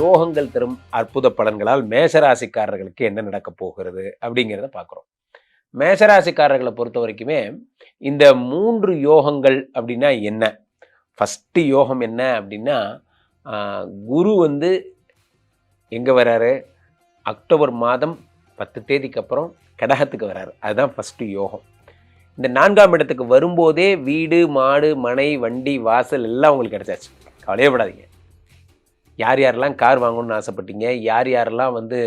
யோகங்கள் தரும் அற்புத பலன்களால் மேசராசிக்காரர்களுக்கு என்ன நடக்கப் போகிறது அப்படிங்கிறத பார்க்குறோம். மேசராசிக்காரர்களை பொறுத்த வரைக்குமே இந்த மூன்று யோகங்கள் அப்படின்னா என்ன? ஃபஸ்ட்டு யோகம் என்ன அப்படின்னா குரு வந்து எங்கே வராரு? அக்டோபர் மாதம் பத்து தேதிக்கு அப்புறம் கடகத்துக்கு வராரு. அதுதான் ஃபஸ்ட்டு யோகம். இந்த நான்காம் இடத்துக்கு வரும்போதே வீடு மாடு மனை வண்டி வாசல் எல்லாம் உங்களுக்கு கிடச்சாச்சு. கவலையே படாதீங்க. யார் யாரெல்லாம் கார் வாங்கணும்னு ஆசைப்பட்டீங்க? யார் யாரெல்லாம் வந்து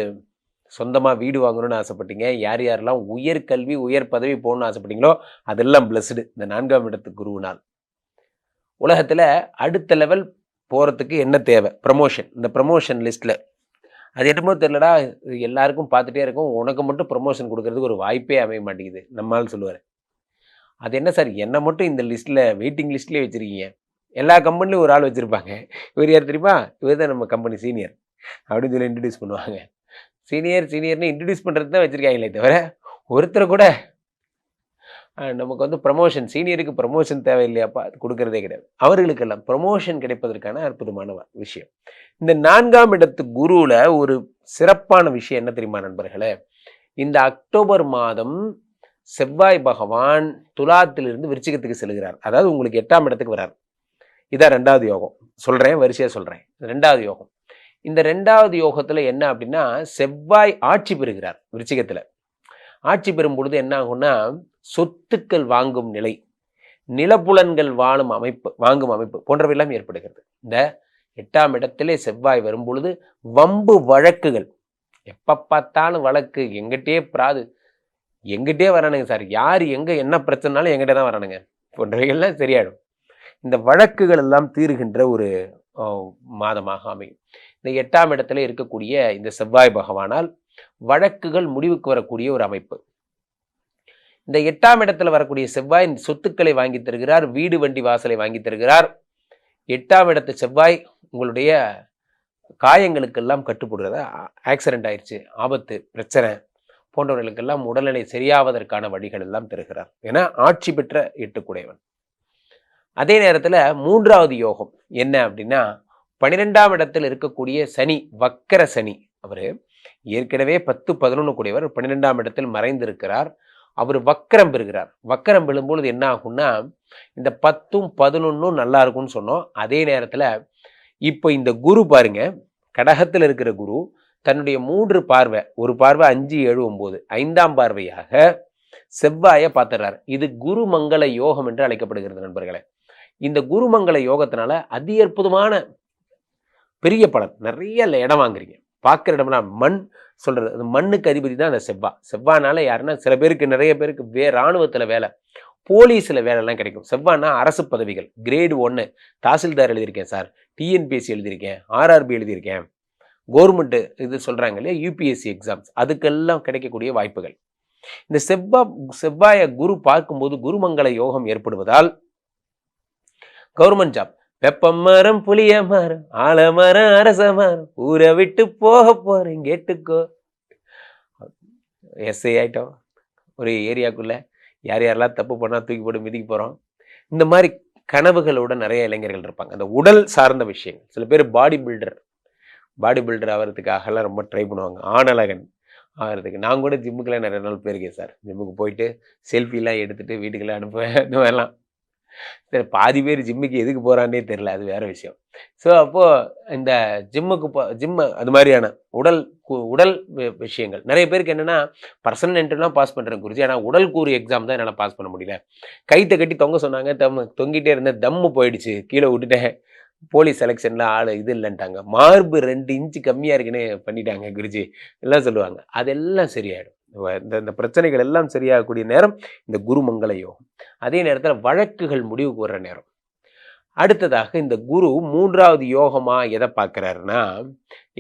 சொந்தமாக வீடு வாங்கணும்னு ஆசைப்பட்டீங்க? யார் யாரெல்லாம் உயர் கல்வி உயர் பதவி போகணும்னு ஆசைப்பட்டீங்களோ அதெல்லாம் பிளஸ்டு இந்த நான்காம் இடத்து குருவினால். உலகத்தில் அடுத்த லெவல் போகிறதுக்கு என்ன தேவை? ப்ரமோஷன் இந்த ப்ரமோஷன் லிஸ்ட்டில் அது என்னமோ தெரியலடா இது எல்லாருக்கும் பார்த்துட்டே இருக்கும். உனக்கு மட்டும் ப்ரமோஷன் கொடுக்கறதுக்கு ஒரு வாய்ப்பே அமைய மாட்டேங்குது. நம்மால் சொல்லுவார். அது என்ன சார்? என்னை மட்டும் இந்த லிஸ்ட்டில் வெயிட்டிங் லிஸ்ட்லேயே வச்சுருக்கீங்க. எல்லா கம்பெனிலையும் ஒரு ஆள் வச்சுருப்பாங்க. இவர் யார் தெரியுமா? இவர் தான் நம்ம கம்பெனி சீனியர் அப்படின்னு சொல்லி இன்ட்ரடியூஸ் பண்ணுவாங்க. சீனியர் சீனியர்னு இன்ட்ரடியூஸ் பண்ணுறது தான் வச்சுருக்காங்களே தவிர ஒருத்தர் கூட நமக்கு வந்து ப்ரமோஷன் சீனியருக்கு ப்ரமோஷன் தேவையில்லையாப்பா அது கொடுக்கறதே கிடையாது. அவர்களுக்கெல்லாம் ப்ரமோஷன் கிடைப்பதற்கான அற்புதமான விஷயம். இந்த நான்காம் இடத்து குருவில் ஒரு சிறப்பான விஷயம் என்ன தெரியுமா நண்பர்களே? இந்த அக்டோபர் மாதம் செவ்வாய் பகவான் துலாத்திலிருந்து விருச்சிகத்துக்கு செல்கிறார். அதாவது உங்களுக்கு எட்டாம் இடத்துக்கு வரார் இதான் ரெண்டாவது யோகம். சொல்கிறேன் வரிசையாக சொல்கிறேன் ரெண்டாவது யோகம். இந்த ரெண்டாவது யோகத்தில் என்ன அப்படின்னா செவ்வாய் ஆட்சி பெறுகிறார் விருச்சிகத்தில். ஆட்சி பெறும் பொழுது என்ன ஆகும்னா சொத்துக்கள் வாங்கும் நிலை நிலப்புலன்கள் வாழும் அமைப்பு வாங்கும் அமைப்பு போன்றவையெல்லாம் ஏற்படுகிறது. இந்த எட்டாம் இடத்திலே செவ்வாய் வரும் பொழுது வம்பு வழக்குகள். எப்போ பார்த்தாலும் வழக்கு எங்கிட்டே பிராது எங்கிட்டே வரானுங்க சார். யார் எங்கே என்ன பிரச்சனைனாலும் எங்கிட்ட தான் வரானுங்க. போன்றவைகள்லாம் சரியாயிடும். இந்த வழக்குகள் எல்லாம் தீருகின்ற ஒரு மாதமாக அமையும். இந்த எட்டாம் இடத்துல இருக்கக்கூடிய இந்த செவ்வாய் பகவானால் வழக்குகள் முடிவுக்கு வரக்கூடிய ஒரு அமைப்பு. இந்த எட்டாம் இடத்துல வரக்கூடிய செவ்வாய் சொத்துக்களை வாங்கி தருகிறார் வீடு வண்டி வாசலை வாங்கி தருகிறார். எட்டாம் இடத்து செவ்வாய் உங்களுடைய காயங்களுக்கெல்லாம் கட்டுப்படுறத? ஆக்சிடென்ட் ஆயிடுச்சு ஆபத்து பிரச்சனை போன்றவர்களுக்கெல்லாம் உடல்நிலை சரியாவதற்கான வழிகள் எல்லாம் தருகிறார். ஏன்னா ஆட்சி பெற்ற எட்டுக்குடையவன். அதே நேரத்தில் மூன்றாவது யோகம் என்ன அப்படின்னா பன்னிரெண்டாம் இடத்தில் இருக்கக்கூடிய சனி வக்கர சனி அவர் ஏற்கனவே பத்து பதினொன்று கூடியவர் பன்னிரெண்டாம் இடத்தில் மறைந்திருக்கிறார். அவர் வக்கரம் பெறுகிறார். வக்கரம் பெறும்பொழுது என்ன ஆகும்னா இந்த பத்தும் பதினொன்றும் நல்லா இருக்கும்னு சொன்னோம். அதே நேரத்தில் இப்போ இந்த குரு பாருங்க கடகத்தில் இருக்கிற குரு தன்னுடைய மூன்று பார்வை ஒரு பார்வை அஞ்சு ஏழு ஒம்பது ஐந்தாம் பார்வையாக செவ்வாயை பார்த்துறாரு இது குருமங்கள யோகம் என்று அழைக்கப்படுகிறது நண்பர்களே. இந்த குருமங்கள யோகத்தினால அதி அற்புதமான பெரிய பலன். நிறைய இடம் வாங்குறீங்க. பார்க்குற இடம்லாம் மண் சொல்கிறது அது மண்ணுக்கு அதிபதி தான் அந்த செவ்வா. செவ்வானால யாருன்னா சில பேருக்கு நிறைய பேருக்கு வே இராணுவத்தில் வேலை போலீஸில் வேலைலாம் கிடைக்கும். செவ்வானா அரசு பதவிகள் கிரேடு ஒன்று தாசில்தார் எழுதியிருக்கேன் சார். டிஎன்பிஎஸ்சி எழுதியிருக்கேன். ஆர்ஆர்பி எழுதியிருக்கேன். கவர்மெண்ட்டு இது சொல்கிறாங்க இல்லையா? யூபிஎஸ்சி எக்ஸாம்ஸ் அதுக்கெல்லாம் கிடைக்கக்கூடிய வாய்ப்புகள். இந்த செவ்வா செவ்வாயை குரு பார்க்கும்போது குருமங்கள யோகம் ஏற்படுவதால் கவர்மெண்ட் ஜாப். வெப்பம் மரம் புளிய மரம் ஆலமரம் அரச மரம் ஊரை விட்டு போக போறேன் கேட்டுக்கோ. எஸ்ஐ ஆயிட்டோம். ஒரு ஏரியாக்குள்ள யார் யாரெல்லாம் தப்பு பண்ணால் தூக்கி போட்டு மிதிக்க போகிறோம் இந்த மாதிரி கனவுகளோட நிறைய இளைஞர்கள் இருப்பாங்க. அந்த உடல் சார்ந்த விஷயங்கள். சில பேர் பாடி பில்டர் பாடி பில்டர் ஆகிறதுக்காகலாம் ரொம்ப ட்ரை பண்ணுவாங்க. ஆணழகன் ஆகிறதுக்கு நான் கூட ஜிம்முக்கெல்லாம் நிறைய நாள் போயிருக்கேன் சார். ஜிம்முக்கு போயிட்டு செல்ஃபிலாம் எடுத்துகிட்டு வீட்டுக்கெல்லாம் அனுப்புவேன் இந்த மாதிரிலாம் பாதி பேர் ஜிம்முக்கு எதுக்கு போகிறான்னே தெரில அது வேற விஷயம். ஸோ அப்போது இந்த ஜிம்முக்கு போ ஜிம்மு அது மாதிரியான உடல் கு- உடல் விஷயங்கள். நிறைய பேருக்கு என்னென்னா பர்சனல் என்ட்ரிலாம் பாஸ் பண்ணுறேன் குறிச்சி ஆனால் உடல் கூறு எக்ஸாம் தான் என்னால் பாஸ் பண்ண முடியல. கைத்தை கட்டி தொங்க சொன்னாங்க தம் தொங்கிட்டே இருந்தேன் தம்மு போயிடுச்சு கீழே விட்டுட்டேன் போலீஸ் செலெக்ஷனில் ஆள் இது இல்லைன்ட்டாங்க. மார்பு ரெண்டு இன்ச்சு கம்மியாக இருக்குன்னு பண்ணிட்டாங்க குருஜி. எல்லாம் சொல்லுவாங்க. அதெல்லாம் சரியாயிடும். இந்த இந்த பிரச்சனைகள் எல்லாம் சரியாகக்கூடிய நேரம் இந்த குருமங்கள யோகம் அதே நேரத்தில் வழக்குகள் முடிவுக்கு வர்ற நேரம். அடுத்ததாக இந்த குரு மூன்றாவது யோகமாக எதை பார்க்கிறாருன்னா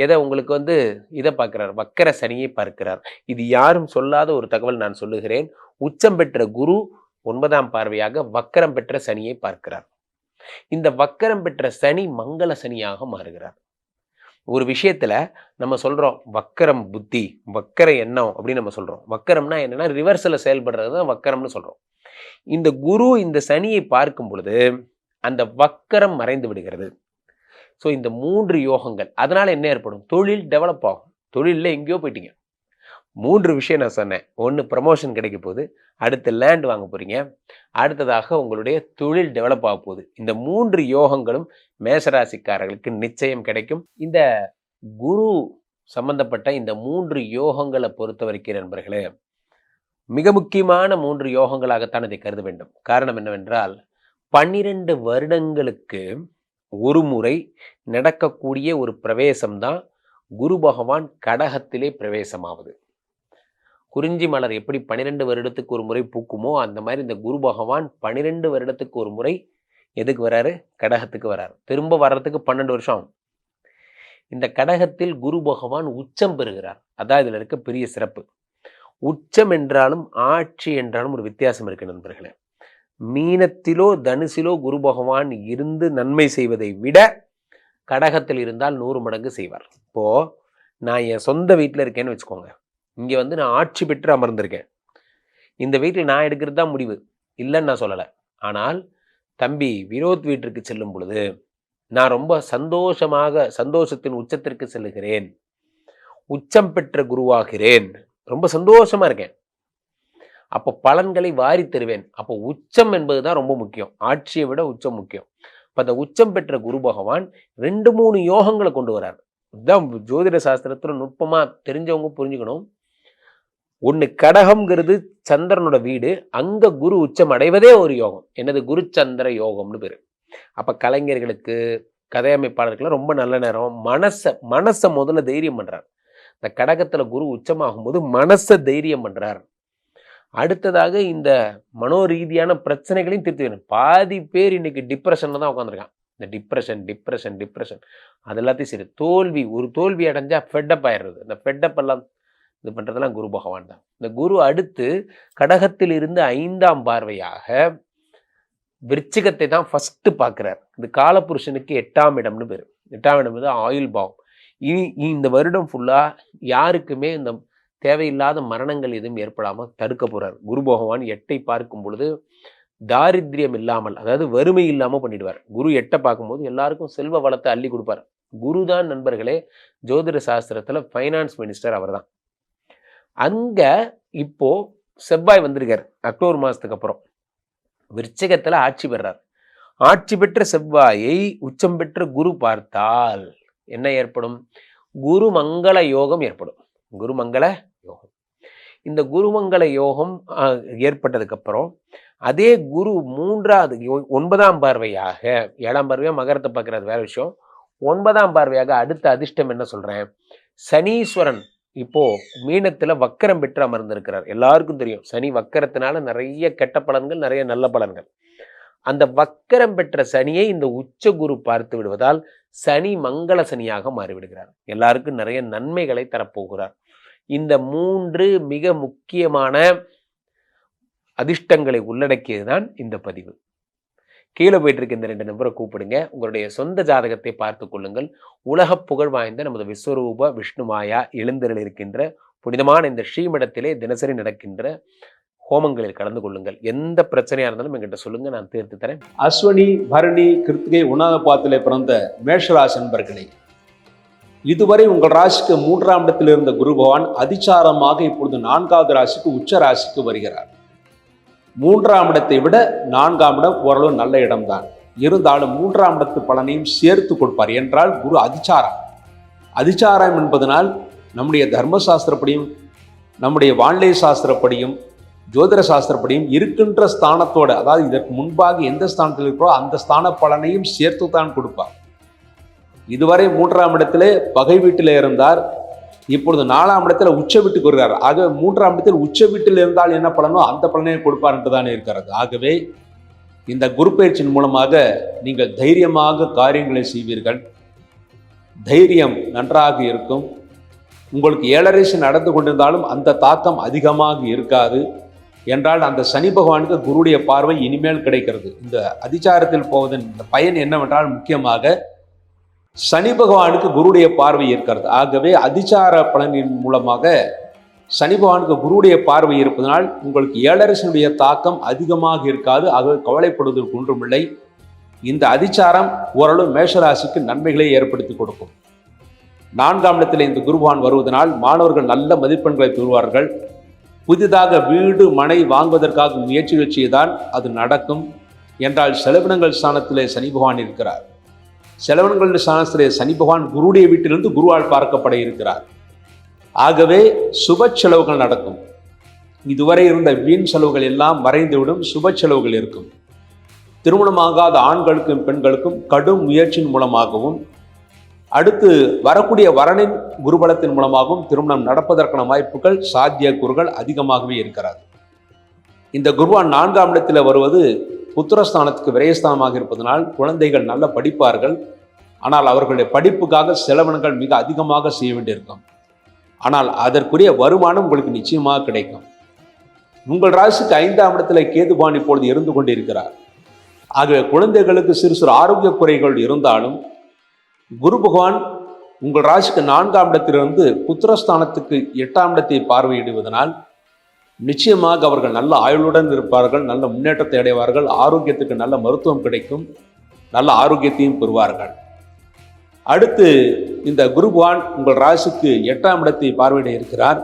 எதை உங்களுக்கு வந்து இதை பார்க்குறார்? வக்கர சனியை பார்க்கிறார். இது யாரும் சொல்லாத ஒரு தகவல் நான் சொல்லுகிறேன். உச்சம் பெற்ற குரு ஒன்பதாம் பார்வையாக வக்கரம் பெற்ற சனியை பார்க்கிறார். இந்த வக்கரம் பெற்ற சனி மங்கள சனியாக மாறுகிறார். ஒரு விஷயத்தில் நம்ம சொல்கிறோம் வக்கரம் புத்தி வக்கர எண்ணம் அப்படின்னு நம்ம சொல்கிறோம் வக்கரம்னா என்னென்னா ரிவர்ஸில் செயல்படுறது தான் வக்கரம்னு சொல்கிறோம் இந்த குரு இந்த சனியை பார்க்கும் பொழுது அந்த வக்கரம் மறைந்து விடுகிறது. ஸோ இந்த மூன்று யோகங்கள் அதனால் என்ன ஏற்படும்? தொழில் டெவலப் ஆகும். தொழிலில் எங்கேயோ போயிட்டீங்க. மூன்று விஷயம் நான் சொன்னேன். ஒன்று ப்ரமோஷன் கிடைக்க போகுது. அடுத்து லேண்ட் வாங்க போகிறீங்க அடுத்ததாக உங்களுடைய தொழில் டெவலப் ஆக போகுது. இந்த மூன்று யோகங்களும் மேசராசிக்காரர்களுக்கு நிச்சயம் கிடைக்கும். இந்த குரு சம்பந்தப்பட்ட இந்த மூன்று யோகங்களை பொறுத்த வரைக்கும் நண்பர்களே மிக முக்கியமான மூன்று யோகங்களாகத்தான் இதை கருத வேண்டும். காரணம் என்னவென்றால் பன்னிரண்டு வருடங்களுக்கு ஒரு முறை நடக்கக்கூடிய ஒரு பிரவேசம் தான் குரு பகவான் கடகத்திலே பிரவேசமாவது. குறிஞ்சி மலர் எப்படி பன்னிரெண்டு வருடத்துக்கு ஒரு முறை பூக்குமோ அந்த மாதிரி இந்த குரு பகவான் பன்னிரெண்டு வருடத்துக்கு ஒரு முறை எதுக்கு வராரு? கடகத்துக்கு வராரு. திரும்ப வர்றதுக்கு பன்னெண்டு வருஷம் ஆகும். இந்த கடகத்தில் குரு பகவான் உச்சம் பெறுகிறார். அதான் இதில் இருக்க பெரிய சிறப்பு. உச்சம் என்றாலும் ஆட்சி என்றாலும் ஒரு வித்தியாசம் இருக்கு நண்பர்களே. மீனத்திலோ தனுசிலோ குரு பகவான் இருந்து நன்மை செய்வதை விட கடகத்தில் இருந்தால் நூறு மடங்கு செய்வார். இப்போ நான் என் சொந்த வீட்டில் இருக்கேன்னு வச்சுக்கோங்க. இங்கே வந்து நான் ஆட்சி பெற்று அமர்ந்திருக்கேன். இந்த வீட்டில் நான் எடுக்கிறது தான் முடிவு. இல்லைன்னு நான் சொல்லலை. ஆனால் தம்பி வினோத் வீட்டிற்கு செல்லும் பொழுது நான் ரொம்ப சந்தோஷமாக சந்தோஷத்தின் உச்சத்திற்கு செல்லுகிறேன். உச்சம் பெற்ற குருவாகிறேன். ரொம்ப சந்தோஷமா இருக்கேன். அப்போ பலன்களை வாரி தருவேன். அப்போ உச்சம் என்பதுதான் ரொம்ப முக்கியம். ஆட்சியை விட உச்சம் முக்கியம். இப்போ அந்த உச்சம் பெற்ற குரு பகவான் ரெண்டு மூணு யோகங்களை கொண்டு வரார் இதுதான் ஜோதிட சாஸ்திரத்தில் நுட்பமா தெரிஞ்சவங்க புரிஞ்சுக்கணும். ஒன்று கடகம்ங்கிறது சந்திரனோட வீடு அங்கே குரு உச்சம் அடைவதே ஒரு யோகம். என்னது? குரு சந்திர யோகம்னு பேர். அப்போ கலைஞர்களுக்கு கதையமைப்பாளர்களுக்கு ரொம்ப நல்ல நேரம். மனசை மனசை முதல்ல தைரியம் பண்ணுறார் இந்த கடகத்தில் குரு உச்சமாகும் போது மனசை தைரியம் பண்ணுறார் அடுத்ததாக இந்த மனோரீதியான பிரச்சனைகளையும் திருத்தி வேணும் பாதி பேர் இன்னைக்கு டிப்ரெஷனில் தான் உட்காந்துருக்கான் இந்த டிப்ரெஷன் டிப்ரெஷன் டிப்ரெஷன் அது எல்லாத்தையும் சரி. தோல்வி ஒரு தோல்வி அடைஞ்சால் ஃபெட்டப் ஆயிடுறது. இந்த ஃபெட்டப் எல்லாம் இது பண்ணுறதெல்லாம் குரு பகவான் தான். இந்த குரு அடுத்து கடகத்தில் இருந்து ஐந்தாம் பார்வையாக விருச்சிகத்தை தான் ஃபஸ்ட்டு பார்க்குறார். இந்த காலபுருஷனுக்கு எட்டாம் இடம்னு பேர். எட்டாம் இடம் வந்து ஆயுள் பாவம். இனி இந்த வருடம் ஃபுல்லாக யாருக்குமே இந்த தேவையில்லாத மரணங்கள் எதுவும் ஏற்படாமல் தடுக்க போகிறார் குரு பகவான் எட்டை பார்க்கும் பொழுது தாரித்யம் இல்லாமல் அதாவது வறுமை இல்லாமல் பண்ணிடுவார். குரு எட்டை பார்க்கும்போது எல்லாருக்கும் செல்வ வளத்தை அள்ளி கொடுப்பார். குரு தான் நண்பர்களே ஜோதிட சாஸ்திரத்தில் ஃபைனான்ஸ் மினிஸ்டர் அவர் தான் அங்கே இப்போ செவ்வாய் வந்திருக்கார் அக்டோபர் மாதத்துக்கு அப்புறம். விருச்சகத்தில் ஆட்சி பெறார். ஆட்சி பெற்ற செவ்வாயை உச்சம் பெற்ற குரு பார்த்தால் என்ன ஏற்படும்? குருமங்கள யோகம் ஏற்படும். குருமங்கள யோகம். இந்த குருமங்கள யோகம் ஏற்பட்டதுக்கப்புறம் அதே குரு மூன்றாவது யோ- ஒன்பதாம் பார்வையாக ஏழாம் பார்வையாக மகரத்தை பார்க்குறது வேற விஷயம். ஒன்பதாம் பார்வையாக அடுத்த அதிர்ஷ்டம் என்ன சொல்கிறேன் சனீஸ்வரன் இப்போ மீனத்துல வக்கரம் பெற்று அமர்ந்திருக்கிறார். எல்லாருக்கும் தெரியும். சனி வக்கரத்தினால நிறைய கெட்ட பலன்கள் நிறைய நல்ல பலன்கள். அந்த வக்கரம் பெற்ற சனியை இந்த உச்ச குரு பார்த்து விடுவதால் சனி மங்கள சனியாக மாறிவிடுகிறார். எல்லாருக்கும் நிறைய நன்மைகளை தரப்போகிறார். இந்த மூன்று மிக முக்கியமான அதிர்ஷ்டங்களை உள்ளடக்கியதுதான் இந்த பதிவு. கீழே போயிட்டு இருக்க இந்த ரெண்டு நம்பரை கூப்பிடுங்க. உங்களுடைய சொந்த ஜாதகத்தை பார்த்து கொள்ளுங்கள். உலக புகழ் வாய்ந்த நமது விஸ்வரூப விஷ்ணுமாயா எழுந்தரில் இருக்கின்ற புனிதமான இந்த ஸ்ரீமடத்திலே தினசரி நடக்கின்ற ஹோமங்களில் கலந்து கொள்ளுங்கள். எந்த பிரச்சனையா இருந்தாலும் எங்கிட்ட சொல்லுங்க நான் தீர்த்து தரேன். அஸ்வனி பரணி கிருத்திகை உணாத பாத்திலே பிறந்த மேஷராசி நண்பர்களே இதுவரை உங்கள் ராசிக்கு மூன்றாம் இடத்தில் இருந்த குரு பகவான் அதிச்சாரமாக இப்பொழுது நான்காவது ராசிக்கு உச்ச ராசிக்கு வருகிறார். மூன்றாம் இடத்தை விட நான்காம் இடம் ஓரளவு நல்ல இடம்தான். இருந்தாலும் மூன்றாம் இடத்து பலனையும் சேர்த்து கொடுப்பார். என்றால் குரு அதிச்சாரம். அதிச்சாரம் என்பதனால் நம்முடைய தர்மசாஸ்திரப்படியும் நம்முடைய வானிலை சாஸ்திரப்படியும் ஜோதிட சாஸ்திரப்படியும் இருக்கின்ற ஸ்தானத்தோட அதாவது இதற்கு முன்பாக எந்த ஸ்தானத்தில் இருக்கிறோ அந்த ஸ்தான பலனையும் சேர்த்து தான் கொடுப்பார். இதுவரை மூன்றாம் இடத்திலே பகை வீட்டில் இருந்தார். இப்பொழுது நாலாம் இடத்துல உச்ச வீட்டுக்கு வருகிறார் ஆக மூன்றாம் இடத்தில் உச்ச வீட்டில் இருந்தால் என்ன பலனோ அந்த பலனை கொடுப்பார் என்று தானே இருக்கிறது. ஆகவே இந்த குரு பயிற்சியின் மூலமாக நீங்கள் தைரியமாக காரியங்களை செய்வீர்கள். தைரியம் நன்றாக இருக்கும். உங்களுக்கு ஏழரைசு நடந்து கொண்டிருந்தாலும் அந்த தாக்கம் அதிகமாக இருக்காது. என்றால் அந்த சனி பகவானுக்கு குருடைய பார்வை இனிமேல் கிடைக்கிறது. இந்த அதிச்சாரத்தில் போவதன் இந்த பயன் என்னவென்றால் முக்கியமாக சனி பகவானுக்கு குருடைய பார்வை இருக்கிறது. ஆகவே அதிசார பலனின் மூலமாக சனி பகவானுக்கு குருடைய பார்வை இருப்பதனால் உங்களுக்கு ஏழரசனுடைய தாக்கம் அதிகமாக இருக்காது. ஆகவே கவலைப்படுவதற்கு ஒன்றுமில்லை. இந்த அதிச்சாரம் ஓரளவு மேஷராசிக்கு நன்மைகளை ஏற்படுத்தி கொடுக்கும். நான்காம் இடத்தில் இந்த குருவான் வருவதனால் மாணவர்கள் நல்ல மதிப்பெண்களை பெறுவார்கள். புதிதாக வீடு மனை வாங்குவதற்காக முயற்சிகள் செய்தால் அது நடக்கும். என்றால் செலவினங்கள் ஸ்தானத்திலே சனி பகவான் இருக்கிறார். செலவன்கள் சாஸ்திரிய சனி பகவான் குருடைய வீட்டிலிருந்து குருவால் பார்க்கப்பட இருக்கிறார். ஆகவே சுப செலவுகள் நடக்கும். இதுவரை இருந்த வீண் செலவுகள் எல்லாம் மறைந்துவிடும் சுப செலவுகள் இருக்கும். திருமணமாகாத ஆண்களுக்கும் பெண்களுக்கும் கடும் முயற்சியின் மூலமாகவும் அடுத்து வரக்கூடிய வரனின் குருபலத்தின் மூலமாகவும் திருமணம் நடப்பதற்கான வாய்ப்புகள் சாத்திய கூறுகள் அதிகமாகவே இருக்கிறது இந்த குருவான் நான்காம் இடத்தில் வருவது புத்திரஸ்தானத்துக்கு விரயஸ்தானமாக இருப்பதனால் குழந்தைகள் நல்ல படிப்பார்கள். ஆனால் அவர்களுடைய படிப்புக்காக செலவினங்கள் மிக அதிகமாக செய்ய வேண்டியிருக்கும். ஆனால் அதற்குரிய வருமானம் உங்களுக்கு நிச்சயமாக கிடைக்கும். உங்கள் ராசிக்கு ஐந்தாம் இடத்துல கேதுபான் இப்பொழுது இருந்து கொண்டிருக்கிறார். ஆகவே குழந்தைகளுக்கு சிறு சிறு ஆரோக்கிய குறைகள் இருந்தாலும் குரு பகவான் உங்கள் ராசிக்கு நான்காம் இடத்திலிருந்து புத்திரஸ்தானத்துக்கு எட்டாம் இடத்தை பார்வையிடுவதனால் நிச்சயமாக அவர்கள் நல்ல ஆயுளுடன் இருப்பார்கள் நல்ல முன்னேற்றத்தை அடைவார்கள் ஆரோக்கியத்துக்கு நல்ல மருத்துவம் கிடைக்கும் நல்ல ஆரோக்கியத்தையும் பெறுவார்கள். அடுத்து இந்த குருபவான் உங்கள் ராசிக்கு எட்டாம் இடத்தை பார்வையிட இருக்கிறார்.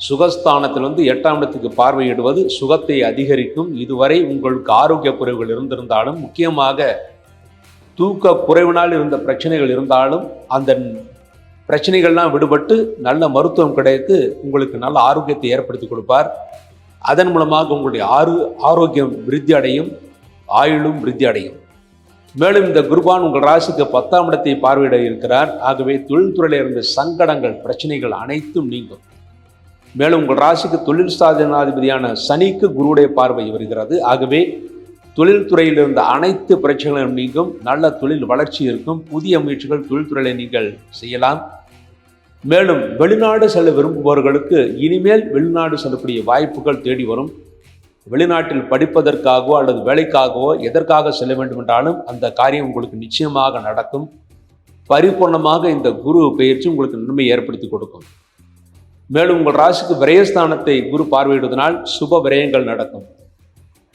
சுகஸ்தானத்தில் வந்து எட்டாம் இடத்துக்கு பார்வையிடுவது சுகத்தை அதிகரிக்கும். இதுவரை உங்களுக்கு ஆரோக்கிய குறைவுகள் இருந்திருந்தாலும் முக்கியமாக தூக்க குறைவினால் இருந்த பிரச்சனைகள் இருந்தாலும் அந்த பிரச்சனைகள்லாம் விடுபட்டு நல்ல மருத்துவம் கிடைத்து உங்களுக்கு நல்ல ஆரோக்கியத்தை ஏற்படுத்தி கொடுப்பார். அதன் மூலமாக உங்களுடைய ஆறு ஆரோக்கியம் விருத்தி அடையும் ஆயுளும் விருத்தி அடையும். மேலும் இந்த குருபான் உங்கள் ராசிக்கு பத்தாம் இடத்தை பார்வையிட இருக்கிறார். ஆகவே தொழில்துறையில் இருந்த சங்கடங்கள் பிரச்சனைகள் அனைத்தும் நீங்கும். மேலும் உங்கள் ராசிக்கு தொழில் சாதனாதிபதியான சனிக்கு குருவுடைய பார்வை வருகிறது. ஆகவே தொழில்துறையில் இருந்த அனைத்து பிரச்சனைகளும் நீங்கும். நல்ல தொழில் வளர்ச்சி இருக்கும். புதிய முயற்சிகள் தொழில்துறையில் நீங்கள் செய்யலாம். மேலும் வெளிநாடு செல்ல விரும்புபவர்களுக்கு இனிமேல் வெளிநாடு செல்லக்கூடிய வாய்ப்புகள் தேடி வரும். வெளிநாட்டில் படிப்பதற்காகவோ அல்லது வேலைக்காகவோ எதற்காக செல்ல வேண்டும் என்றாலும் அந்த காரியம் உங்களுக்கு நிச்சயமாக நடக்கும். பரிபூர்ணமாக இந்த குரு பயிற்சி உங்களுக்கு நன்மை ஏற்படுத்தி கொடுக்கும். மேலும் உங்கள் ராசிக்கு விரயஸ்தானத்தை குரு பார்வையிடுவதனால் சுப விரயங்கள் நடக்கும்.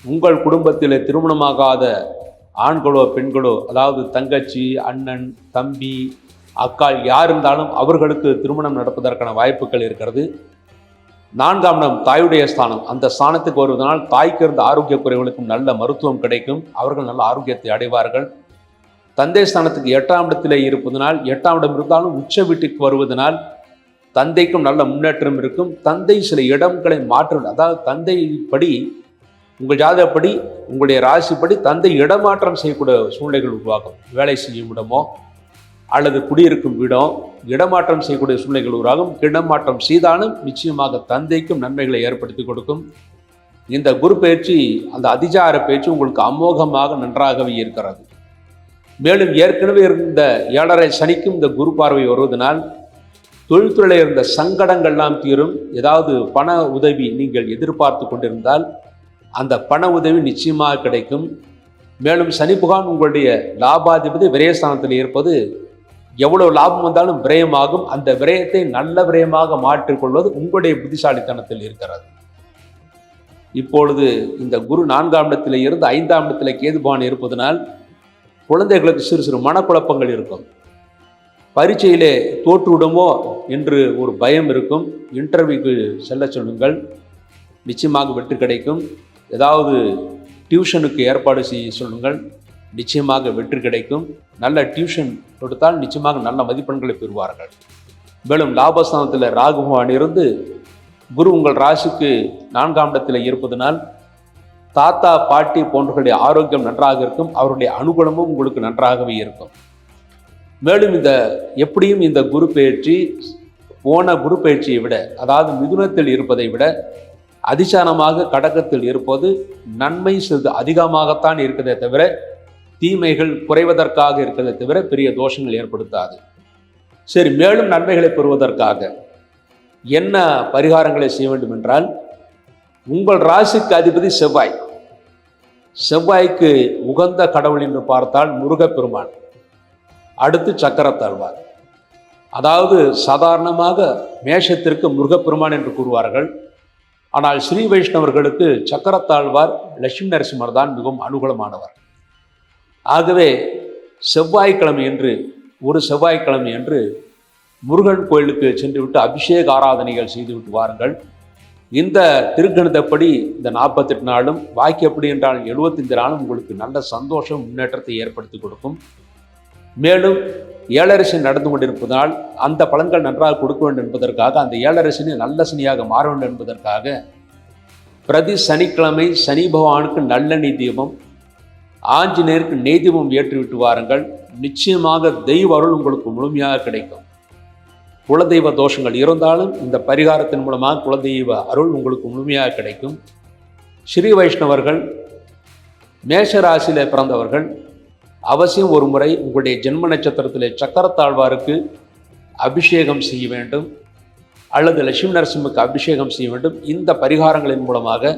உங்கள் குடும்பத்தில் திருமணமாகாத ஆண்களோ பெண்களோ அதாவது தங்கச்சி அண்ணன் தம்பி அக்கால் யார் இருந்தாலும் அவர்களுக்கு திருமணம் நடப்பதற்கான வாய்ப்புகள் இருக்கிறது. நான்காம் இடம் தாயுடைய ஸ்தானம். அந்த ஸ்தானத்துக்கு வருவதனால் தாய்க்கு இருந்த ஆரோக்கிய குறைவுகளுக்கும் நல்ல மருத்துவம் கிடைக்கும். அவர்கள் நல்ல ஆரோக்கியத்தை அடைவார்கள். தந்தை ஸ்தானத்துக்கு எட்டாம் இடத்திலே இருப்பதனால் எட்டாம் இடம் இருந்தாலும் உச்ச வீட்டுக்கு வருவதனால் தந்தைக்கும் நல்ல முன்னேற்றம் இருக்கும். தந்தை சில இடங்களை மாற்று அதாவது தந்தை படி உங்கள் ஜாதகப்படி உங்களுடைய ராசிப்படி தந்தை இடமாற்றம் செய்யக்கூடிய சூழ்நிலைகள் உருவாகும். வேலை செய்யும் இடமோ அல்லது குடியிருக்கும் இடம் இடமாற்றம் செய்யக்கூடிய சூழ்நிலைகள் உருவாகும். இடமாற்றம் செய்தாலும் நிச்சயமாக தந்தைக்கும் நன்மைகளை ஏற்படுத்தி கொடுக்கும். இந்த குரு பயிற்சி அந்த அதிஜார பயிற்சி உங்களுக்கு அமோகமாக நன்றாகவே இருக்கிறது. மேலும் ஏற்கனவே இருந்த ஏழரை சனிக்கும் இந்த குரு பார்வை வருவதனால் தொழில்துறையில் இருந்த சங்கடங்கள்லாம் தீரும். ஏதாவது பண உதவி நீங்கள் எதிர்பார்த்து கொண்டிருந்தால் அந்த பண உதவி நிச்சயமாக கிடைக்கும். மேலும் சனி புகான் உங்களுடைய லாபாதிபதி விரயஸ்தானத்தில் இருப்பது எவ்வளவு லாபம் வந்தாலும் விரயமாகும். அந்த விரயத்தை நல்ல விரயமாக மாற்றிக்கொள்வது உங்களுடைய புத்திசாலித்தனத்தில் இருக்கிறது. இப்பொழுது இந்த குரு நான்காம் இடத்தில் இருந்து ஐந்தாம் இடத்தில் கேதுபான் இருப்பதனால் குழந்தைகளுக்கு சிறு சிறு மனக்குழப்பங்கள் இருக்கும். பரீட்சையிலே தோற்றுவிடுமோ என்று ஒரு பயம் இருக்கும். இன்டர்வியூக்கு செல்ல சொல்லுங்கள். நிச்சயமாக வெற்றி கிடைக்கும். ஏதாவது டியூஷனுக்கு ஏற்பாடு செய்ய சொல்லுங்கள். நிச்சயமாக வெற்றி கிடைக்கும். நல்ல டியூஷன் கொடுத்தால் நிச்சயமாக நல்ல மதிப்பெண்களை பெறுவார்கள். மேலும் லாபஸ்தானத்தில் ராகு இருந்து குரு உங்கள் ராசிக்கு நான்காம் இடத்தில் இருப்பதனால் தாத்தா பாட்டி போன்றவர்களுடைய ஆரோக்கியம் நன்றாக இருக்கும். அவருடைய அனுகூலமும் உங்களுக்கு நன்றாகவே இருக்கும். மேலும் இந்த எப்படியும் இந்த குரு பயிற்சி போன குரு பயிற்சியை விட அதாவது மிதுனத்தில் இருப்பதை விட அதிசாரமாக கடகத்தில் இருப்பது நன்மை சிறிது அதிகமாகத்தான் இருக்கிறதே தவிர தீமைகள் குறைவதற்காக இருக்கிறதே தவிர பெரிய தோஷங்கள் ஏற்படுத்தாது. சரி மேலும் நன்மைகளை பெறுவதற்காக என்ன பரிகாரங்களை செய்ய வேண்டும் என்றால் உங்கள் ராசிக்கு அதிபதி செவ்வாய். செவ்வாய்க்கு உகந்த கடவுள் என்று பார்த்தால் முருகப்பெருமான் அடுத்து சக்கரத்தாழ்வார் அதாவது சாதாரணமாக மேஷத்திற்கு முருகப்பெருமான் என்று கூறுவார்கள். ஆனால் ஸ்ரீ வைஷ்ணவர்களுக்கு சக்கரத்தாழ்வார் லட்சுமி நரசிம்மர் தான் மிகவும் அனுகூலமானவர். ஆகவே செவ்வாய்க்கிழமை என்று ஒரு செவ்வாய்க்கிழமை என்று முருகன் கோயிலுக்கு சென்றுவிட்டு அபிஷேக ஆராதனைகள் செய்துவிட்டு வாருங்கள். இந்த திருக்கணிதப்படி இந்த நாற்பத்தெட்டு நாளும் வாக்கியப்படி என்றால் எழுபத்தஞ்சு நாளும் உங்களுக்கு நல்ல சந்தோஷம் முன்னேற்றத்தை ஏற்படுத்தி கொடுக்கும். மேலும் ஏழரசி நடந்து கொண்டிருப்பதால் அந்த பலன்கள் நன்றாக கொடுக்க வேண்டும் என்பதற்காக அந்த ஏழரசினை நல்ல சனியாக மாற வேண்டும் என்பதற்காக பிரதி சனிக்கிழமை சனி பகவானுக்கு நல்லெண்ணெய் தீபம் ஆஞ்சநேயருக்கு நெய் தீபம் ஏற்றிவிட்டு வாருங்கள். நிச்சயமாக தெய்வ அருள் உங்களுக்கு முழுமையாக கிடைக்கும். குலதெய்வ தோஷங்கள் இருந்தாலும் இந்த பரிகாரத்தின் மூலமாக குலதெய்வ அருள் உங்களுக்கு முழுமையாக கிடைக்கும். ஸ்ரீ வைஷ்ணவர்கள் மேஷராசியில் பிறந்தவர்கள் அவசியம் ஒரு முறை உங்களுடைய ஜென்ம நட்சத்திரத்திலே சக்கரத்தாழ்வாருக்கு அபிஷேகம் செய்ய வேண்டும் அல்லது லட்சுமி நரசிம்மக்கு அபிஷேகம் செய்ய வேண்டும். இந்த பரிகாரங்களின் மூலமாக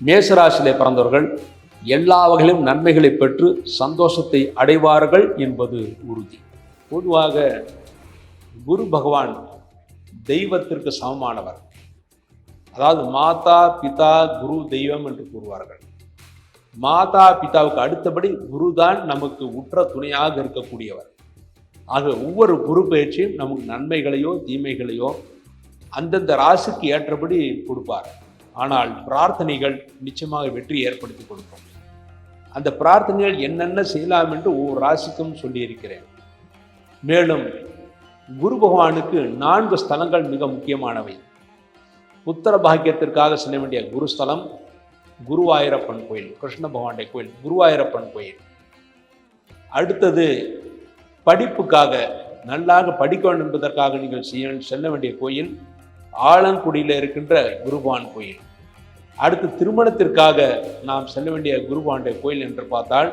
மேசராசியிலே பிறந்தவர்கள் எல்லா வகையிலும் நன்மைகளை பெற்று சந்தோஷத்தை அடைவார்கள் என்பது உறுதி. பொதுவாக குரு பகவான் தெய்வத்திற்கு சமமானவர். அதாவது மாதா பிதா குரு தெய்வம் என்று கூறுவார்கள். மாதா பிதாவுக்கு அடுத்தபடி குருதான் நமக்கு உற்ற துணையாக இருக்கக்கூடியவர். ஆக ஒவ்வொரு குரு பயிற்சியும் நமக்கு நன்மைகளையோ தீமைகளையோ அந்தந்த ராசிக்கு ஏற்றபடி கொடுப்பார். ஆனால் பிரார்த்தனைகள் நிச்சயமாக வெற்றி ஏற்படுத்தி கொடுக்கும். அந்த பிரார்த்தனைகள் என்னென்ன செய்யலாம் என்று ஒவ்வொரு ராசிக்கும் சொல்லியிருக்கிறேன். மேலும் குரு பகவானுக்கு நான்கு ஸ்தலங்கள் மிக முக்கியமானவை. புத்திர பாக்கியத்திற்காக செல்ல வேண்டிய குருஸ்தலம் குருவாயூரப்பன் கோயில் கிருஷ்ண பகவானுடைய கோயில் குருவாயூரப்பன் கோயில். அடுத்தது படிப்புக்காக நல்லாக படிக்க வேண்டும் என்பதற்காக நீங்கள் செய்ய செல்ல வேண்டிய கோயில் ஆலங்குடியில் இருக்கின்ற குருபான் கோயில். அடுத்து திருமணத்திற்காக நாம் செல்ல வேண்டிய குருபானுடைய கோயில் என்று பார்த்தால்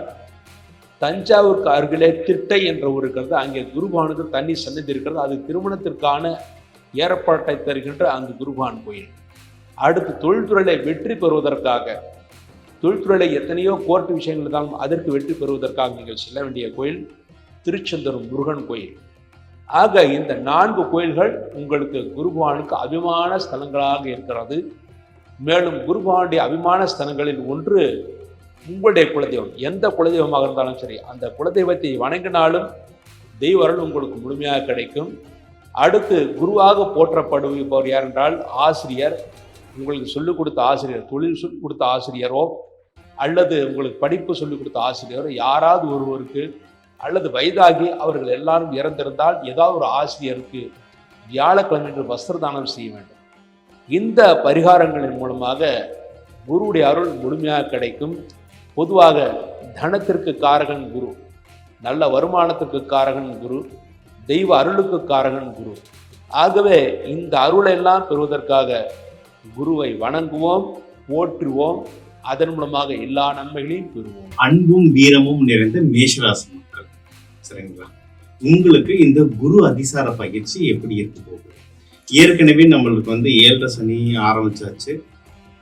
தஞ்சாவூருக்கு அருகிலே திட்டை என்ற ஊர் இருக்கிறது. அங்கே குருபானுக்கு தண்ணி சன்னதி இருக்கிறது. அது திருமணத்திற்கான ஏற்பாட்டை தருகின்ற அந்த குருபான் கோயில். அடுத்து தொழில்துறையில வெற்றி பெறுவதற்காக தொழில்துறையில எத்தனையோ கோர்ட்டு விஷயங்கள் இருந்தாலும் அதற்கு வெற்றி பெறுவதற்காக நீங்கள் செல்ல வேண்டிய கோயில் திருச்செந்தூர் முருகன் கோயில். ஆக இந்த நான்கு கோயில்கள் உங்களுக்கு குருபவானுக்கு அபிமான ஸ்தலங்களாக இருக்கிறது. மேலும் குருபவானுடைய அபிமான ஸ்தலங்களில் ஒன்று உங்களுடைய குலதெய்வம். எந்த குலதெய்வமாக இருந்தாலும் சரி அந்த குலதெய்வத்தை வணங்கினாலும் தெய்வ அருள் உங்களுக்கு முழுமையாக கிடைக்கும். அடுத்து குருவாக போற்றப்படுபவர் யார் என்றால் ஆசிரியர் உங்களுக்கு சொல்லிக் கொடுத்த ஆசிரியர் தொழில் சொல்லிக் கொடுத்த ஆசிரியரோ அல்லது உங்களுக்கு படிப்பு சொல்லிக் கொடுத்த ஆசிரியரோ யாராவது ஒருவருக்கு அல்லது வயதாகி அவர்கள் எல்லாரும் இறந்திருந்தால் ஏதாவது ஒரு ஆசிரியருக்கு வியாழக்கிழமை என்று வஸ்திரதானம் செய்ய வேண்டும். இந்த பரிகாரங்களின் மூலமாக குருவுடைய அருள் முழுமையாக கிடைக்கும். பொதுவாக தனத்திற்கு காரகன் குரு நல்ல வருமானத்துக்கு காரகன் குரு தெய்வ அருளுக்கு காரகன் குரு. ஆகவே இந்த அருளெல்லாம் பெறுவதற்காக குருவை வணங்குவோம் போற்றுவோம். அதன் மூலமாக எல்லா நன்மைகளையும் பெறுவோம். அன்பும் வீரமும் நிறைந்த மேஷராசி மக்கள் சரிங்களா? உங்களுக்கு இந்த குரு அதிசார பயிற்சி எப்படி இருக்க போகுது? ஏற்கனவே நம்மளுக்கு வந்து ஏழரை சனி ஆரம்பிச்சாச்சு.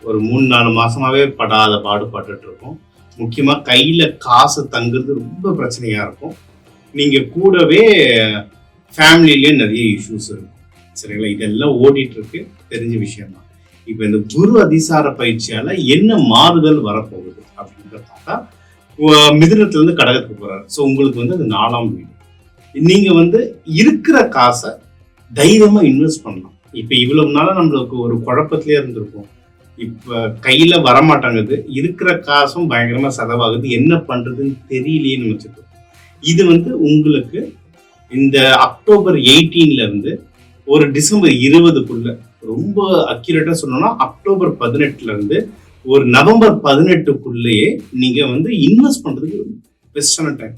ஒரு மூணு நாலு மாசமாவே படாத பாடுபட்டு இருக்கோம். முக்கியமா கையில காசு தங்குறது ரொம்ப பிரச்சனையா இருக்கும். நீங்க கூடவே ஃபேமிலியிலேயே நிறைய இஷ்யூஸ் இருக்கும். சரிங்களா? இதெல்லாம் ஓடிட்டு இருக்கு. தெரிஞ்ச விஷயம்தான். இப்போ இந்த குரு அதிசார பயிற்சியால என்ன மாறுதல் வரப்போகுது அப்படின்றத பார்த்தா உ- இருந்து கடகத்துக்கு போறாரு. ஸோ உங்களுக்கு வந்து அது நாலாம் வீடு. நீங்க வந்து இருக்கிற காசை தைரியமா இன்வெஸ்ட் பண்ணலாம். இப்போ இவ்வளவு நாளா நம்மளுக்கு ஒரு குழப்பத்திலே இருந்திருக்கும் இப்ப கையில வரமாட்டாங்குது இருக்கிற காசும் பயங்கரமா செலவாகுது. என்ன பண்றதுன்னு தெரியலையே நினைச்சிட்டு இது வந்து உங்களுக்கு இந்த அக்டோபர் 18 ல இருந்து ஒரு டிசம்பர் இருபதுக்குள்ள ரொம்ப அக்யூரேட்டா சொல்லணும்னா அக்டோபர் பதினெட்டுல இருந்து ஒரு நவம்பர் பதினெட்டுக்குள்ளேயே நீங்க வந்து இன்வெஸ்ட் பண்றதுக்கு பெஸ்டான டைம்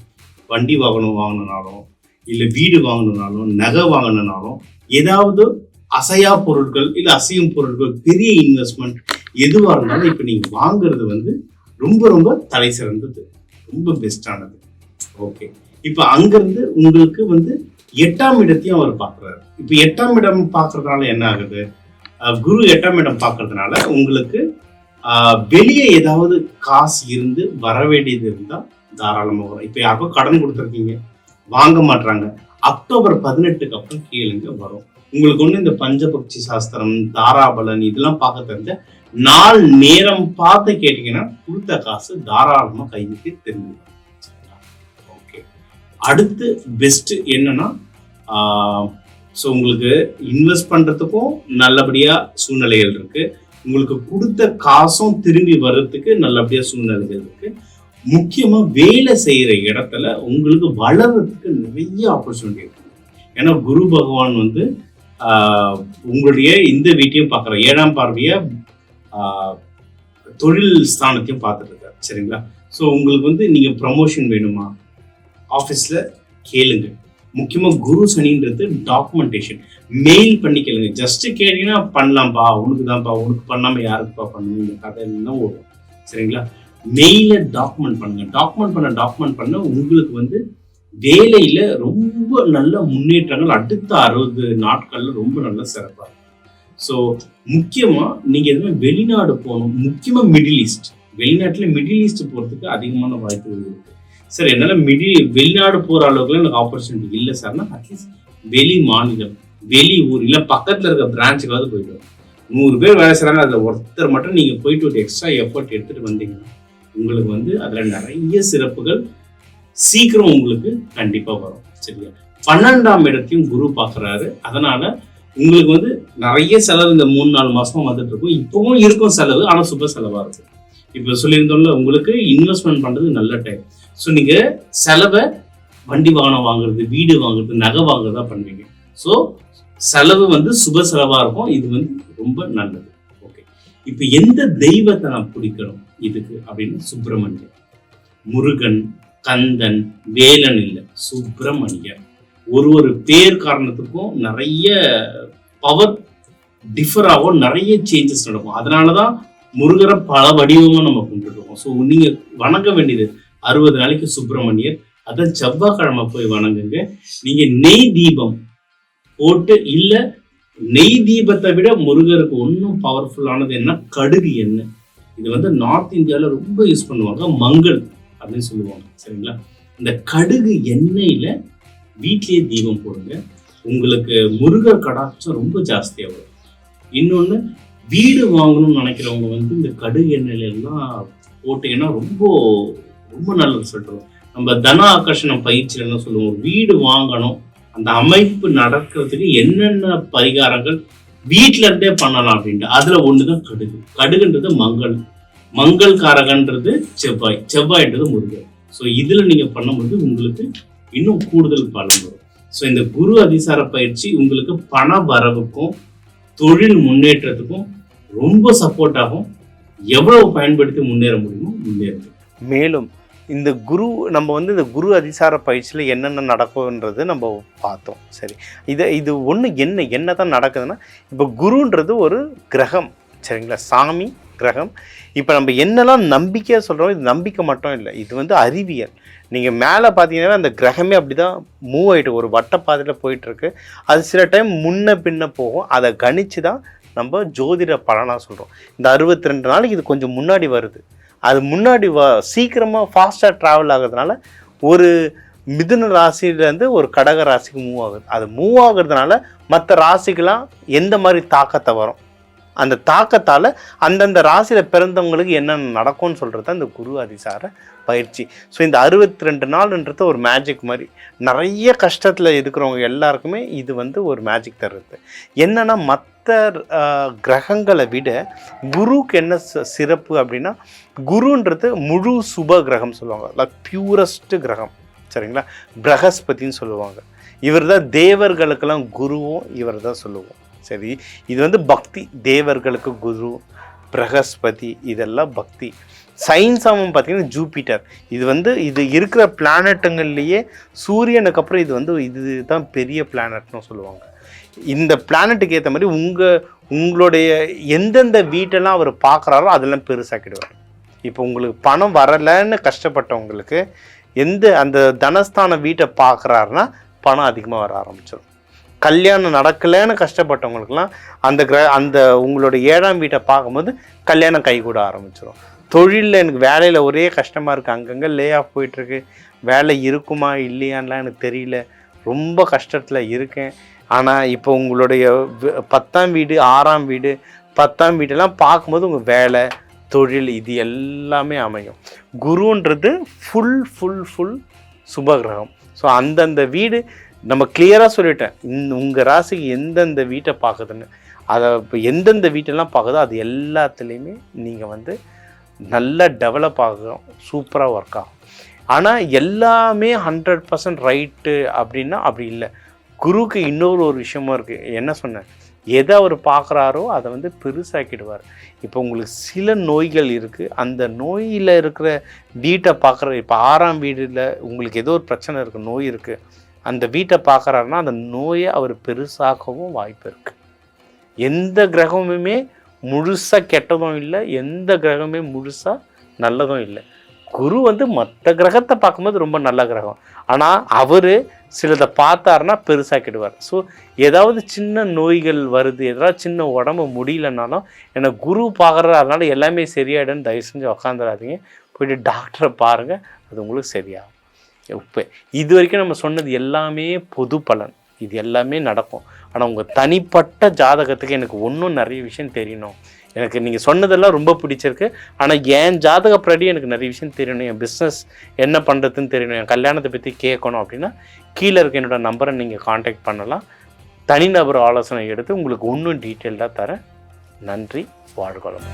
வண்டி வாகனம் வாங்கினாலும் இல்லை வீடு வாங்கணுனாலும் நகை வாங்கணுனாலும் ஏதாவது அசையா பொருட்கள் இல்லை அசையும் பொருட்கள் பெரிய இன்வெஸ்ட்மெண்ட் எதுவா இருந்தாலும் இப்ப நீங்க வாங்குறது வந்து ரொம்ப ரொம்ப தலை சிறந்தது. ரொம்ப பெஸ்டானது ஓகே இப்ப அங்கிருந்து உங்களுக்கு வந்து எட்டாம் இடத்தையும் அவர் பார்க்குறாரு. இப்போ எட்டாம் இடம் பார்க்கறதுனால என்ன ஆகுது? குரு எட்டாம் இடம் பார்க்கறதுனால உங்களுக்கு வெளியே ஏதாவது காசு இருந்து வர வேண்டியது இருந்தால் தாராளமாக வரும். இப்போ யாருக்கோ கடன் கொடுத்துருக்கீங்க வாங்க மாட்றாங்க. அக்டோபர் பதினெட்டுக்கு அப்புறம் கேளுங்க வரும். உங்களுக்கு ஒன்று இந்த பஞ்சபக்ஷி சாஸ்திரம் தாராபலன் இதெல்லாம் பார்க்க தெரிஞ்ச நாள் நேரம் பார்த்து கேட்டீங்கன்னா கொடுத்த காசு தாராளமாக கைக்கு தெரிஞ்சு ஓகே அடுத்து பெஸ்ட் என்னன்னா ஸோ உங்களுக்கு இன்வெஸ்ட் பண்ணுறதுக்கும் நல்லபடியாக சூழ்நிலைகள் இருக்குது உங்களுக்கு கொடுத்த காசும் திரும்பி வர்றதுக்கு நல்லபடியாக சூழ்நிலைகள் இருக்குது முக்கியமாக வேலை செய்கிற இடத்துல உங்களுக்கு வளர்றதுக்கு நிறைய ஆப்பர்ச்சுனிட்டி இருக்குது ஏன்னா குரு பகவான் வந்து உங்களுடைய இந்த வீட்டையும் பார்க்குற ஏழாம் பார்வையை தொழில் ஸ்தானத்தையும் பார்த்துட்டு சரிங்களா? ஸோ உங்களுக்கு வந்து நீங்கள் ப்ரமோஷன் வேணுமா? ஆஃபீஸில் கேளுங்கள் முக்கியமாக குரு சனின்றது டாக்குமெண்டேஷன் மெயில் பண்ணி கேளுங்க. ஜஸ்ட் கேட்டீங்கன்னா பண்ணலாம்ப்பா உனக்கு தான்ப்பா உனக்கு பண்ணாமல் யாருக்குப்பா பண்ணணும்? இந்த கதை எல்லாம் ஓடும். சரிங்களா? மெயில டாக்குமெண்ட் பண்ணுங்க. டாக்குமெண்ட் பண்ண டாக்குமெண்ட் பண்ண உங்களுக்கு வந்து வேலையில ரொம்ப நல்ல முன்னேற்றங்கள் அடுத்த அறுபது நாட்கள்ல ரொம்ப நல்ல சிறப்பா ஸோ முக்கியமா நீங்க எதுவுமே வெளிநாடு போகணும். முக்கியமா மிடில் ஈஸ்ட் வெளிநாட்டுல மிடில் ஈஸ்ட் போறதுக்கு அதிகமான வாய்ப்புகள் இருக்கு. சார் என்னால் மிடி வெளிநாடு போகிற அளவுக்குலாம் எனக்கு ஆப்பர்ச்சுனிட்டி இல்லை சார்னா அட்லீஸ்ட் வெளி மாநிலம் வெளி ஊர் இல்லை பக்கத்தில் இருக்க பிரான்ச்சுக்காவது போயிட்டு வரும். நூறு பேர் வேலை செய்கிறாங்க அதில் ஒருத்தர் மட்டும் நீங்கள் போயிட்டு ஒரு எக்ஸ்ட்ரா எஃபர்ட் எடுத்துகிட்டு வந்தீங்கன்னா உங்களுக்கு வந்து அதில் நிறைய சிறப்புகள் சீக்கிரம் உங்களுக்கு கண்டிப்பாக வரும் சரியா? பன்னெண்டாம் இடத்தையும் குரு பார்க்குறாரு. அதனால் உங்களுக்கு வந்து நிறைய செலவு இந்த மூணு நாலு மாதமாக வந்துட்டு இருக்கும். இப்போவும் இருக்கும் செலவு ஆனால் சுப செலவாக இருக்கும். இப்போ சொல்லியிருந்தோம்ல உங்களுக்கு இன்வெஸ்ட்மெண்ட் பண்ணுறது நல்ல டைம் ஸோ நீங்கள் செலவை வண்டி வாகனம் வாங்குறது வீடு வாங்குறது நகை வாங்குறதா பண்ணுவீங்க. ஸோ செலவு வந்து சுப செலவாக இருக்கும். இது வந்து ரொம்ப நல்லது. ஓகே இப்போ எந்த தெய்வத்தை நான் பிடிக்கணும் இதுக்கு அப்படின்னு சுப்பிரமணியன் முருகன் கந்தன் வேலன் இல்லை. சுப்பிரமணியன் ஒரு ஒரு பேர் காரணத்துக்கும் நிறைய பவர் டிஃபர் ஆகும். நிறைய சேஞ்சஸ் நடக்கும். அதனாலதான் முருகரை பல வடிவமா நம்ம கொண்டுட்டு இருக்கோம் ஸோ நீங்கள் வணங்க வேண்டியது அறுபது நாளைக்கு சுப்பிரமணியர். அதான் செவ்வாய்க்கிழமை போய் வணங்குங்க. நீங்க நெய் தீபம் போட்டு இல்ல நெய் தீபத்தை விட முருகருக்கு ஒன்றும் பவர்ஃபுல்லானது என்ன? கடுகு எண்ணெய். இது வந்து நார்த் இந்தியாவில் ரொம்ப யூஸ் பண்ணுவாங்க. மங்கள் அப்படின்னு சொல்லுவாங்க. சரிங்களா? இந்த கடுகு எண்ணெயில வீட்லேயே தீபம் போடுங்க. உங்களுக்கு முருகர் கடாட்சம் ரொம்ப ஜாஸ்தியாக வரும். இன்னொன்று வீடு வாங்கணும்னு நினைக்கிறவங்க வந்து இந்த கடுகு எண்ணெயிலாம் எல்லாம் போட்டீங்கன்னா ரொம்ப ரொம்ப நல்லது சொல்றோம் நம்ம தன ஆகர்ஷணம் பயிற்சியில் என்ன சொல்லுவோம்? வீடு வாங்கணும். அந்த அமைப்பு நடக்கிறதுக்கு என்னென்ன பரிகாரங்கள் வீட்டில இருந்தே பண்ணலாம் அப்படின்ட்டு. அதுல ஒண்ணுதான் கடுகு. கடுகுன்றது மங்கள். மங்கள் காரகன்றது செவ்வாய். செவ்வாய்ன்றது முருகன். ஸோ இதுல நீங்க பண்ணும்போது உங்களுக்கு இன்னும் கூடுதல் பலன் வரும். ஸோ இந்த குரு அதிசார பயிற்சி உங்களுக்கு பண வரவுக்கும் தொழில் முன்னேற்றத்துக்கும் ரொம்ப சப்போர்ட் ஆகும். எவ்வளவு பயன்படுத்தி முன்னேற முடியுமோ முன்னேறும் மேலும் இந்த குரு நம்ம வந்து இந்த குரு அதிசார பயிற்சியில் என்னென்ன நடக்கும்ன்றது நம்ம பார்த்தோம். சரி. இதை இது ஒன்று என்ன என்ன தான் நடக்குதுன்னா இப்போ குருன்றது ஒரு கிரகம். சரிங்களா? சாமி கிரகம். இப்போ நம்ம என்னெல்லாம் நம்பிக்கையாக சொல்கிறோம் இது நம்பிக்கை மட்டும் இல்லை. இது வந்து அறிவியல். நீங்கள் மேலே பார்த்தீங்கன்னா அந்த கிரகமே அப்படி தான் மூவ் ஆகிட்டு ஒரு வட்டப்பாதையில் போயிட்டுருக்கு. அது சில டைம் முன்ன பின்ன போகும். அதை கணித்து தான் நம்ம ஜோதிட பலனாக சொல்கிறோம் இந்த அறுபத்தி ரெண்டு நாளைக்கு இது கொஞ்சம் முன்னாடி வருது. அது முன்னாடி வா சீக்கிரமாக ஃபாஸ்ட்டாக ட்ராவல் ஆகுறதுனால ஒரு மிதுன ராசியிலேருந்து ஒரு கடக ராசிக்கு மூவ் ஆகுது. அது மூவ் ஆகுறதுனால மற்ற ராசிக்கெலாம் எந்த மாதிரி தாக்கத்தை வரும்? அந்த தாக்கத்தால் அந்தந்த ராசியில் பிறந்தவங்களுக்கு என்னென்ன நடக்கும்னு சொல்கிறது அந்த குரு அதிசார பயிற்சி. ஸோ இந்த அறுபத்தி ரெண்டு நாள்ன்றது ஒரு மேஜிக் மாதிரி. நிறைய கஷ்டத்தில் இருக்கிறவங்க எல்லாருக்குமே இது வந்து ஒரு மேஜிக் தருது என்னென்னா மற்ற கிரகங்களை விட குருவுக்கு என்ன ச- சிறப்பு அப்படின்னா குருன்றது முழு சுப கிரகம் சொல்லுவாங்க. லைக் பியூரஸ்ட்டு கிரகம். சரிங்களா? பிரகஸ்பதின்னு சொல்லுவாங்க. இவர் தான் தேவர்களுக்கெல்லாம் குருவும் இவர் தான் சொல்லுவோம். சரி இது வந்து பக்தி. தேவர்களுக்கு குரு பிரகஸ்பதி இதெல்லாம் பக்தி. சயின்ஸ் அவன் பார்த்தீங்கன்னா ஜூபிட்டர் இது வந்து இது இருக்கிற பிளானட்டுங்கள்லேயே சூரியனுக்கு அப்புறம் இது வந்து இதுதான் பெரிய பிளானட்னு சொல்லுவாங்க. இந்த பிளானட்டுக்கு ஏற்ற மாதிரி உங்கள் உங்களுடைய எந்தெந்த வீட்டெல்லாம் அவர் பார்க்குறாரோ அதெல்லாம் பெருசாக்கிடுவார். இப்போ உங்களுக்கு பணம் வரலைன்னு கஷ்டப்பட்டவங்களுக்கு எந்த அந்த தனஸ்தான வீட்டை பார்க்குறாருன்னா பணம் அதிகமாக வர ஆரம்பிச்சிடும் கல்யாணம் நடக்கலைன்னு கஷ்டப்பட்டவங்களுக்குலாம் அந்த கிர அந்த உங்களோட ஏழாம் வீட்டை பார்க்கும்போது கல்யாணம் கைகூட ஆரம்பிச்சிடும் தொழிலில் எனக்கு வேலையில் ஒரே கஷ்டமாக இருக்குது அங்கங்கே லே ஆஃப் போயிட்டுருக்கு. வேலை இருக்குமா இல்லையான்லாம் எனக்கு தெரியல. ரொம்ப கஷ்டத்தில் இருக்கேன். ஆனால் இப்போ உங்களுடைய பத்தாம் வீடு ஆறாம் வீடு பத்தாம் வீடெல்லாம் பார்க்கும்போது உங்கள் வேலை தொழில் இது எல்லாமே அமையும். குருன்றது ஃபுல் ஃபுல் ஃபுல் சுபகிரகம் ஸோ அந்தந்த வீடு நம்ம கிளியராக சொல்லிட்டேன். இந்த உங்கள் ராசிக்கு எந்தெந்த வீட்டை பார்க்குதுன்னு அதை இப்போ எந்தெந்த வீட்டெல்லாம் பார்க்குதோ அது எல்லாத்துலேயுமே நீங்கள் வந்து நல்லா டெவலப் ஆகும் சூப்பராக ஒர்க் ஆகும். ஆனால் எல்லாமே ஹண்ட்ரட் பர்சன்ட் ரைட்டு அப்படின்னா அப்படி இல்லை. குருவுக்கு இன்னொரு ஒரு விஷயமும் இருக்குது என்ன சொன்னேன்? எதை அவர் பார்க்குறாரோ அதை வந்து பெருசாக்கிடுவார். இப்போ உங்களுக்கு சில நோய்கள் இருக்குது அந்த நோயில் இருக்கிற வீட்டை பார்க்குற இப்போ ஆறாம் வீடில் உங்களுக்கு ஏதோ ஒரு பிரச்சனை இருக்குது நோய் இருக்குது அந்த வீட்டை பார்க்குறாருன்னா அந்த நோயை அவர் பெருசாகவும் வாய்ப்பு இருக்குது எந்த கிரகமுமே முழுசாக கெட்டதும் இல்லை எந்த கிரகமே முழுசாக நல்லதும் இல்லை. குரு வந்து மற்ற கிரகத்தை பார்க்கும்போது ரொம்ப நல்ல கிரகம். ஆனால் அவர் சிலதை பார்த்தாருன்னா பெருசாக்கிடுவார். ஸோ ஏதாவது சின்ன நோய்கள் வருது ஏதாவது சின்ன உடம்பு முடியலனாலும் என்னை குரு பார்க்குறாரு அதனால் எல்லாமே சரியாயிடுன்னு தயவு செஞ்சு உக்காந்துடாதீங்க போயிட்டு டாக்டரை பாருங்கள் அது உங்களுக்கு சரியாகும். இப்போ இது வரைக்கும் நம்ம சொன்னது எல்லாமே பொது பலன். இது எல்லாமே நடக்கும். ஆனால் உங்கள் தனிப்பட்ட ஜாதகத்துக்கு எனக்கு ஒன்றும் நிறைய விஷயம் தெரியணும். எனக்கு நீங்கள் சொன்னதெல்லாம் ரொம்ப பிடிச்சிருக்கு. ஆனால் என் ஜாதகப்படி எனக்கு நிறைய விஷயம் தெரியணும். என் பிஸ்னஸ் என்ன பண்ணுறதுன்னு தெரியணும். என் கல்யாணத்தை பற்றி கேட்கணும் அப்படின்னா கீழே இருக்க என்னோட நம்பரை நீங்கள் காண்டாக்ட் பண்ணலாம். தனிநபர் ஆலோசனை எடுத்து உங்களுக்கு இன்னும் டீட்டெயில்டாக தரேன். நன்றி. வாழ்கோளம்